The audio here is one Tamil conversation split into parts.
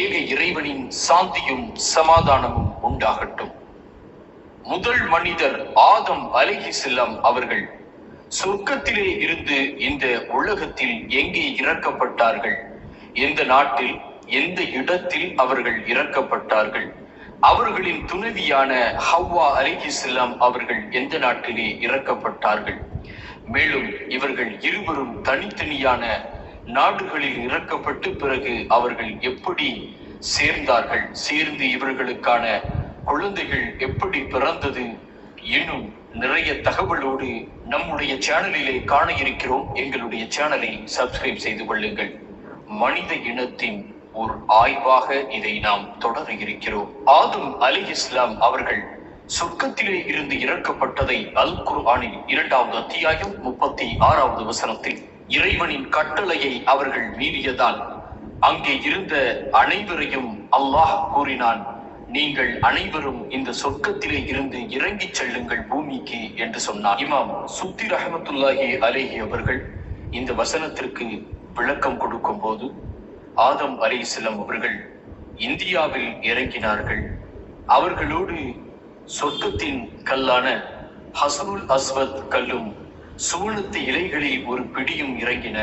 ஏக இறைவனின் சாந்தியும் சமாதானமும் உண்டாகட்டும். முதல் மனிதர் ஆதம் அலகி செல்லம் அவர்கள் சொர்க்கத்திலே இருந்து இந்த உலகத்தில் எங்கே இறக்கப்பட்டார்கள்? எந்த நாட்டில் எந்த இடத்தில் அவர்கள் இறக்கப்பட்டார்கள்? அவர்களின் துணைவியான ஹவ்வா அலகி செல்லம் அவர்கள் எந்த நாட்டிலே இறக்கப்பட்டார்கள்? மேலும் இவர்கள் இருவரும் தனித்தனியான நாடுகளில் இறக்கப்பட்டு பிறகு அவர்கள் எப்படி சேர்ந்தார்கள்? சேர்ந்து இவர்களுக்கான குழந்தைகள் எப்படி பிறந்தது இன்னும் நிறைய தகவலோடு நம்முடைய சேனலிலே காண இருக்கிறோம். எங்களுடைய சேனலை சப்ஸ்கிரைப் செய்து கொள்ளுங்கள். மனித இனத்தின் ஒரு ஆய்வாக இதை நாம் தொடர இருக்கிறோம். ஆதும் அலி இஸ்லாம் அவர்கள் சொர்க்கத்திலே இருந்து இறக்கப்பட்டதை அல் குர்ஆனில் இரண்டாவது அத்தியாயம் முப்பத்தி ஆறாவது வசனத்தில் இறைவனின் கட்டளையை அவர்கள் மீறியதால் அங்கே இருந்த அனைவரையும் அல்லாஹ் கூறினான் நீங்கள் அனைவரும் இந்த சொர்க்கத்திலே இருந்து இறங்கிச் செல்லுங்கள் பூமிக்கு என்று சொன்னார் இமாம் சுத்தி ரஹமத்துல்லாஹி அலேஹி அவர்கள் இந்த வசனத்திற்கு விளக்கம் கொடுக்கும் போது ஆதம் அலி அவர்கள் இந்தியாவில் இறங்கினார்கள். அவர்களோடு சொர்க்கத்தின் கல்லான ஹசனுல் அஸ்வத் கல்லும் சூழத்து இலைகளில் ஒரு பிடியும் இறங்கின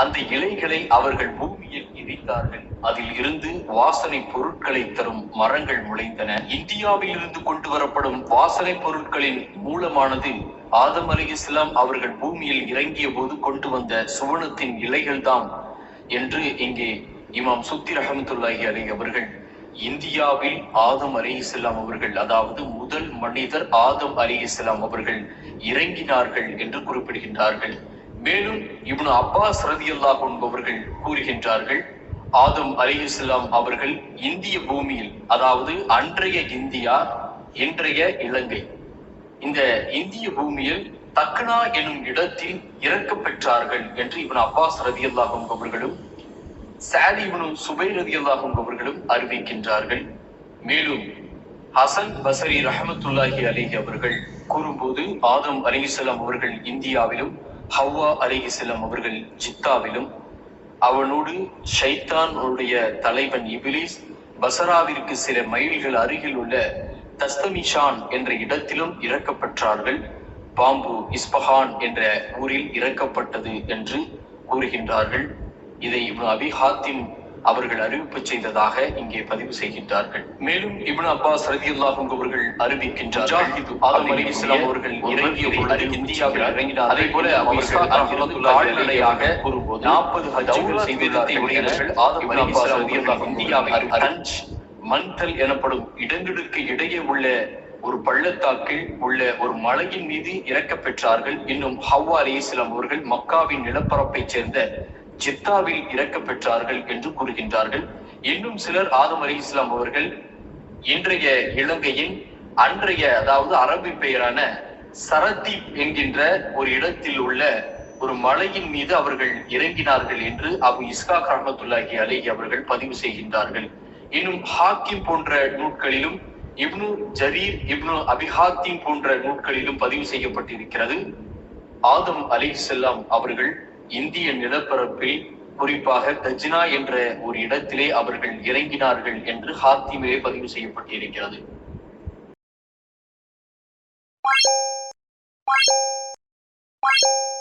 அந்த இலைகளை அவர்கள் பூமியில் இடித்தார்கள். அதில் இருந்து வாசனை பொருட்களை தரும் மரங்கள் முளைத்தன. இந்தியாவில் இருந்து கொண்டு வரப்படும் வாசனை பொருட்களின் மூலமானது ஆதம் அலி இஸ்லாம் அவர்கள் பூமியில் இறங்கிய போது கொண்டு வந்த சுவனத்தின் இலைகள்தான் என்று இங்கே இமாம் சுத்தி ரஹமத்துல்லாஹி அலி அவர்கள் இந்தியாவில் ஆதம் அலி இஸ்லாம் அவர்கள் அதாவது முதல் மனிதர் ஆதம் அலி இஸ்லாம் அவர்கள் இறங்கினார்கள் என்று குறிப்பிடுகின்றார்கள். மேலும் இப்னு அப்பாஸ் ரதியல்லாஹ் என்பவர்கள் கூறுகின்றார்கள் ஆதம் அலிஸ்லாம் அவர்கள் இந்திய பூமியில் அதாவது அன்றைய இந்தியா இன்றைய இலங்கை இந்த இந்திய பூமியில் தக்னா எனும் இடத்தில் இறக்க பெற்றார்கள் என்று இவன் அப்பாஸ் ரதியல்லாஹ் என்பவர்களும் சாலி இவனும் சுபை ரதியல்லாஹ் என்பவர்களும் அறிவிக்கின்றார்கள். மேலும் ஹசன் பசரி ரஹமத்துல்லாஹி அலிஹி அவர்கள் கூறும்போது ஆதம் அலிஹிஸ்லாம் அவர்கள் இந்தியாவிலும் ஹவ்வா அலிஹிஸ்லாம் அவர்கள் ஜித்தாவிலும் அவனோடு ஷைத்தானுடைய தலைவன் இபிலிஸ் பசராவிற்கு சில மைல்கள் அருகில் உள்ள தஸ்தமிஷான் என்ற இடத்திலும் இறக்கப்பட்டார்கள். பாம்பு இஸ்பஹான் என்ற ஊரில் இறக்கப்பட்டது என்று கூறுகின்றார்கள். இதை இப்னு அபி ஹாத்திம் அவர்கள் அறிவிப்பு செய்ததாக இங்கே பதிவு செய்கின்றார்கள். மேலும் இப்னு அப்பாஸ் ரதியுல்லாஹ் அவர்கள் அறிவிக்கின்றார்கள். ஆதம் அலி இஸ்லாம் அவர்கள் இறங்கிய பொழுது இந்தியாவில் இறங்கினார் அதே போல கால்நடையாக கூறும்போது நாற்பது ஹஜ்ஜுகள் செய்திருந்தார்கள் ஆதம் அலி இஸ்லாம் அவர்கள் இந்தியாவில் ஹஜ் மன்தல் எனப்படும் இடங்களுக்கு இடையே உள்ள ஒரு பள்ளத்தாக்கில் உள்ள ஒரு மலையின் மீது இறக்க பெற்றார்கள் இன்னும் ஹவ்வா அலி இஸ்லாம் அவர்கள் மக்காவின் நிலப்பரப்பைச் சேர்ந்த ஜித்தாவில் இறக்க பெற்றார்கள் என்று கூறுகின்றார்கள். இன்னும் சிலர் ஆதம் அலி இஸ்லாம் அவர்கள் இன்றைய இலங்கையின் அன்றைய அதாவது அரபி பெயரான சரதீப் என்கின்ற ஒரு இடத்தில் உள்ள ஒரு மலையின் மீது அவர்கள் இறங்கினார்கள் என்று அபு இஸ்கா ரஹமத்துல்லாஹி அலேஹி அவர்கள் பதிவு செய்கின்றார்கள். இன்னும் ஹாக்கிம் போன்ற நூட்களிலும் இப்னு ஜரீர் இப்னு அபிஹாத்திம் போன்ற நூட்களிலும் பதிவு செய்யப்பட்டிருக்கிறது. ஆதம் அலி செல்லாம் அவர்கள் இந்திய நிலப்பரப்பில் குறிப்பாக தஜினா என்ற ஒரு இடத்திலே அவர்கள் இறங்கினார்கள் என்று ஹாத்திமிலே பதிவு செய்யப்பட்டிருக்கிறது Thank you.